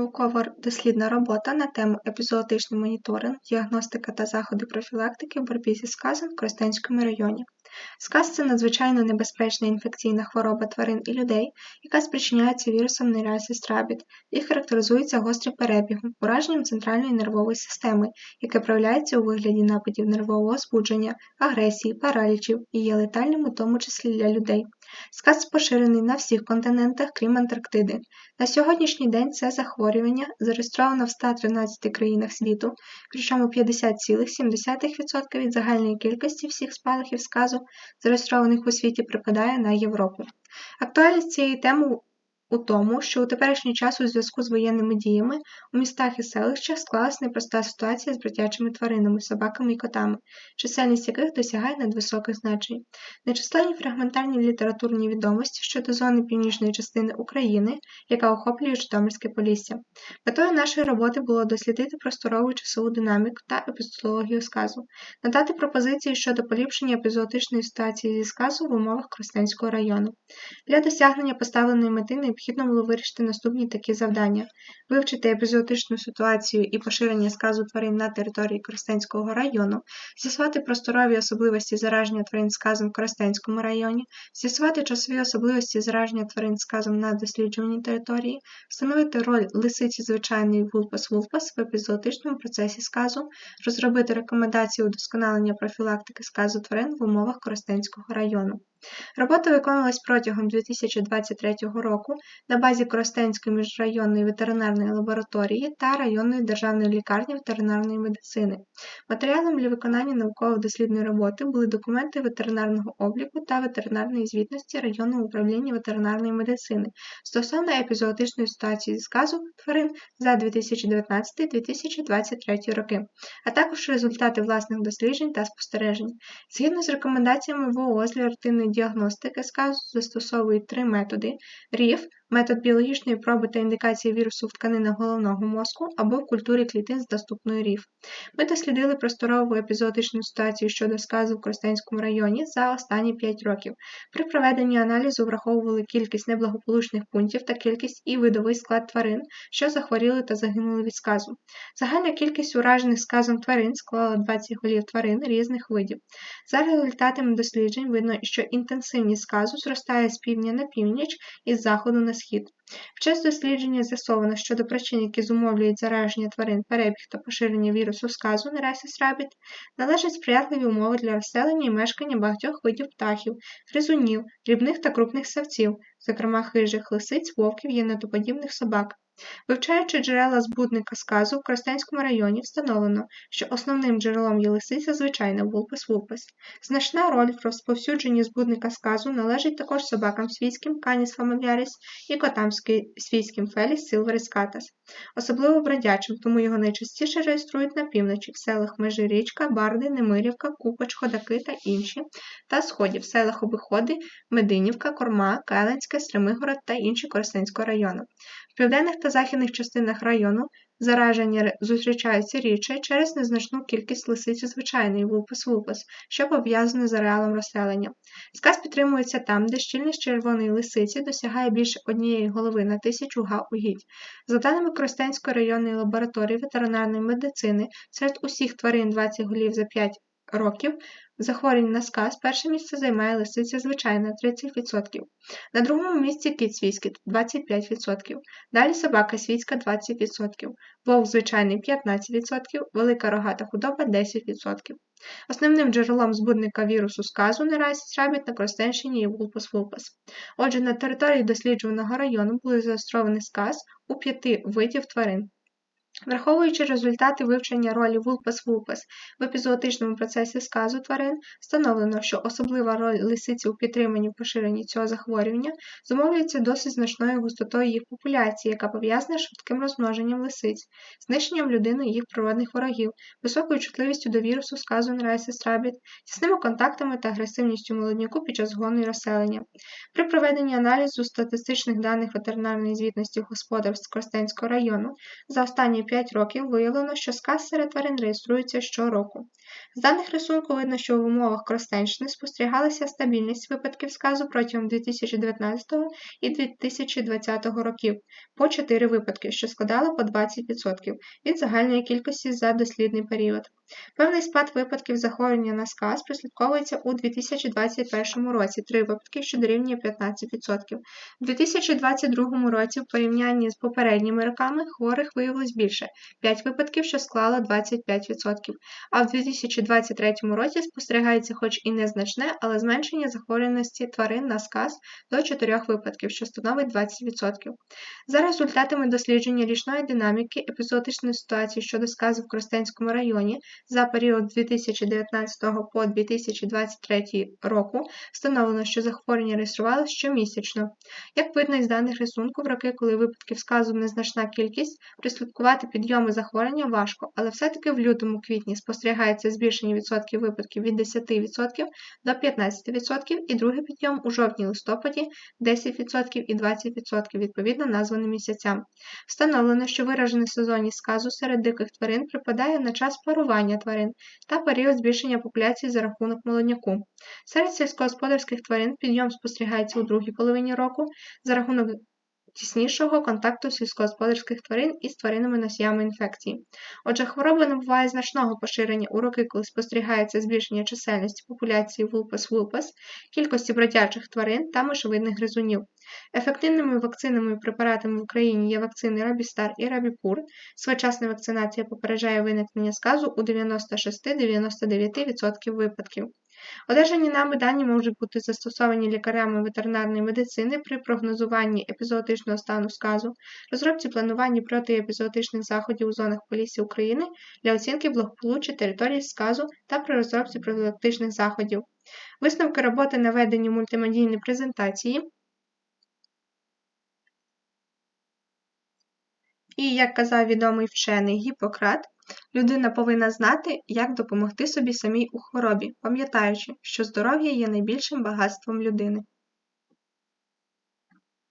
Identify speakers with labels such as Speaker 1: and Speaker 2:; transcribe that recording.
Speaker 1: Науково-дослідна робота на тему епізоотичний моніторинг, діагностика та заходи профілактики в боротьбі зі сказом в Коростенському районі. Сказ це надзвичайно небезпечна інфекційна хвороба тварин і людей, яка спричиняється вірусом нейрасіс рабіт і характеризується гострим перебігом, ураженням центральної нервової системи, яке проявляється у вигляді нападів нервового збудження, агресії, паралічів і є летальним у тому числі для людей. Сказ поширений на всіх континентах, крім Антарктиди. На сьогоднішній день це захворювання зареєстровано в 113 країнах світу, причому 50,7% від загальної кількості всіх спалахів сказу, зареєстрованих у світі, припадає на Європу. Актуальність цієї теми у тому, що у теперішній час у зв'язку з воєнними діями у містах і селищах склалась непроста ситуація з бродячими тваринами, собаками і котами, чисельність яких досягає надвисоких значень. Нечисленні фрагментарні літературні відомості щодо зони північної частини України, яка охоплює Житомирське Полісся. Метою нашої роботи було дослідити просторову часову динаміку та епістологію сказу, надати пропозиції щодо поліпшення епізоотичної ситуації зі сказу в умовах Кростенського району. Для досягнення поставленої мети необхідно було вирішити наступні такі завдання: вивчити епізоотичну ситуацію і поширення сказу тварин на території Коростенського району, з'ясувати просторові особливості зараження тварин сказом в Коростенському районі, з'ясувати часові особливості зараження тварин сказом на досліджуваній території, встановити роль лисиці звичайної вулпас-вулпас в епізоотичному процесі сказу, розробити рекомендації удосконалення профілактики сказу тварин в умовах Коростенського району. Робота виконувалась протягом 2023 року на базі Коростенської міжрайонної ветеринарної лабораторії та районної державної лікарні ветеринарної медицини. Матеріалом для виконання науково-дослідної роботи були документи ветеринарного обліку та ветеринарної звітності районного управління ветеринарної медицини стосовно епізоотичної ситуації зі сказу тварин за 2019-2023 роки, а також результати власних досліджень та спостережень. Згідно з рекомендаціями ВООЗ для ретинної діагностики сказу застосовують три методи: РІФ, метод біологічної проби та індикації вірусу в тканинах головного мозку або в культурі клітин з доступною РІФ. Ми дослідили просторову епізоотичну ситуацію щодо сказу в Кростенському районі за останні 5 років. При проведенні аналізу враховували кількість неблагополучних пунктів та кількість і видовий склад тварин, що захворіли та загинули від сказу. Загальна кількість уражених сказом тварин склала 20 голів тварин різних видів. За результатами досліджень видно, що інтенсивність сказу зростає з півдня на північ і з заходу на схід. В час дослідження з'ясовано щодо причин, які зумовлюють зараження тварин, перебіг та поширення вірусу сказу на ресіс срабіт, належать сприятливі умови для розселення і мешкання багатьох видів птахів, гризунів, дрібних та крупних савців, зокрема хижих, лисиць, вовків, єнотоподібних собак. Вивчаючи джерела збудника сказу в Кростенському районі, встановлено, що основним джерелом є лисиця вулпес. Значна роль в розповсюдженні збудника сказу належить також собакам свійським Canis familiaris і котам свійським Felis silveris catas, особливо бродячим, тому його найчастіше реєструють на півночі в селах Межирічка, Барди, Немирівка, Купач, Ходаки та інші, та сході в селах Обиходи, Мединівка, Корма, Кайленське, Стремигород та інші Коростенського району. В південних та західних частинах району зараження зустрічаються рідше через незначну кількість лисиці звичайної вулпас-вулпас, що пов'язане з ареалом розселення. Сказ підтримується там, де щільність червоної лисиці досягає більше однієї голови на тисячу га угідь. За даними Кростенської районної лабораторії ветеринарної медицини, серед усіх тварин 20 голів за 5 років захворювань на сказ перше місце займає лисиця звичайна 30%, на другому місці кіт свійський 25%, далі собака свійська 20%, вовк звичайний 15%, велика рогата худоба 10%. Основним джерелом збудника вірусу сказу наразі рабіт на Кростенщині є вулпас-вулпас. Отже, на території досліджуваного району були зареєстрований сказ у п'яти видів тварин. Враховуючи результати вивчення ролі вулпас-вулпас в епізоотичному процесі сказу тварин, встановлено, що особлива роль лисиці у підтриманні поширенні цього захворювання зумовлюється досить значною густотою їх популяції, яка пов'язана з швидким розмноженням лисиць, знищенням людини їх природних ворогів, високою чутливістю до вірусу сказу Нерайсис рабіт, тісними контактами та агресивністю молодняку під час згону і розселення. При проведенні аналізу статистичних даних ветеринарної звітності господарств Кростенського району за останні 5 років виявлено, що сказ серед тварин реєструється щороку. З даних рисунку видно, що в умовах Кростенщини спостерігалася стабільність випадків сказу протягом 2019 і 2020 років по 4 випадки, що складало по 20% від загальної кількості за дослідний період. Певний спад випадків захворювання на сказ прослідковується у 2021 році 3 випадки, що дорівнює 15%. У 2022 році в порівнянні з попередніми роками хворих виявилось більше 5 випадків, що склало 25%. А в 2023 році спостерігається хоч і незначне, але зменшення захворюваності тварин на сказ до 4 випадків, що становить 20%. За результатами дослідження річної динаміки епізодичної ситуації щодо сказу в Кростенському районі за період 2019 по 2023 року встановлено, що захворювання реєструвалося щомісячно. Як видно із даних рисунку, в роки, коли випадків сказу незначна кількість, прислідкувати підйоми захворювання важко, але все-таки в лютому-квітні спостерігається збільшення відсотків випадків від 10% до 15% і другий підйом у жовтні-листопаді 10% і 20% відповідно названим місяцям. Встановлено, що виражений сезонність сказу серед диких тварин припадає на час парування тварин та період збільшення популяції за рахунок молодняку. Серед сільськогосподарських тварин підйом спостерігається у другій половині року за рахунок тіснішого контакту сільськогосподарських тварин із тваринами-носіями інфекції. Отже, хвороба набуває значного поширення у роки, коли спостерігається збільшення чисельності популяції вулпас-вулпас, кількості бродячих тварин та мишовидних гризунів. Ефективними вакцинами і препаратами в Україні є вакцини Рабістар і Рабіпур. Своєчасна вакцинація попереджає виникнення сказу у 96-99% випадків. Одержані нами дані можуть бути застосовані лікарями ветеринарної медицини при прогнозуванні епізоотичного стану сказу, розробці плануванні протиепізоотичних заходів у зонах полісі України для оцінки благополуччя території сказу та при розробці профілактичних заходів. Висновки роботи наведені в мультимедійній презентації. І, як казав відомий вчений Гіппократ, людина повинна знати, як допомогти собі самій у хворобі, пам'ятаючи, що здоров'я є найбільшим багатством людини.